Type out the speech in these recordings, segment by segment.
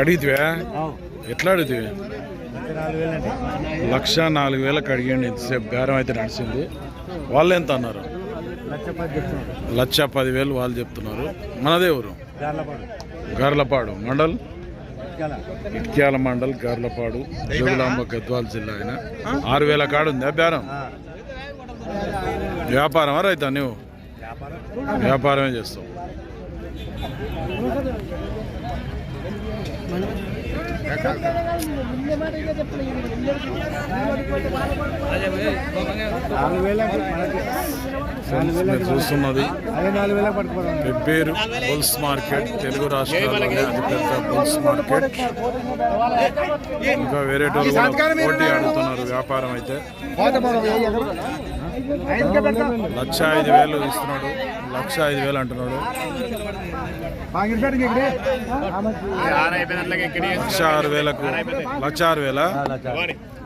అడిగితివా? ఎట్లా అడిగితివి? లక్ష నాలుగు వేలకు అడిగండి ఇంతసేపు బేరం అయితే నడిచింది. వాళ్ళు ఎంత అన్నారు? లక్ష పదివేలు వాళ్ళు చెప్తున్నారు. మనదే ఊరు? గార్లపాడు. మండల్? ఇట్క్యాల మండల్ గార్లపాడు జోగులాంబ గద్వాల జిల్లా ఆయన. ఆరు వేల కాడు ఉందా బేరం? వ్యాపారమా రైతా నువ్వు వ్యాపారమే చేస్తావు. ఫ్రెండ్స్ మీరు చూస్తున్నది. పెబ్బేరు బుల్స్ మార్కెట్ తెలుగు రాష్ట్రాల్లోనే అతిపెద్ద బుల్స్ మార్కెట్. ఇంకా వేరే కూడా పోటీ ఆడుతున్నారు వ్యాపారం అయితే. లక్ష ఐదు వేలు ఇస్తున్నాడు. లక్ష ఐదు వేలు అంటున్నాడు. లక్ష ఆరు వేలకు లక్ష ఆరు వేల?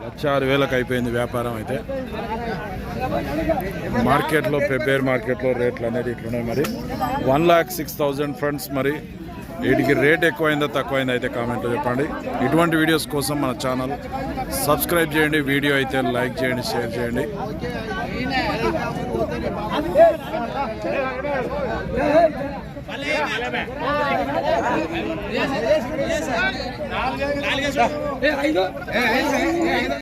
లక్ష వేలకు అయిపోయింది వ్యాపారం అయితే. మార్కెట్లో పెబ్బేర్ మార్కెట్లో రేట్లు అనేది ఇట్లున్నాయి మరి. One lakh six thousand friends మరి. వీటికి రేట్ ఎక్కువైందా తక్కువైందా అయితే కామెంట్లో చెప్పండి. ఇటువంటి వీడియోస్ కోసం మన ఛానల్ సబ్స్క్రైబ్ చేయండి వీడియో అయితే లైక్ చేయండి షేర్ చేయండి.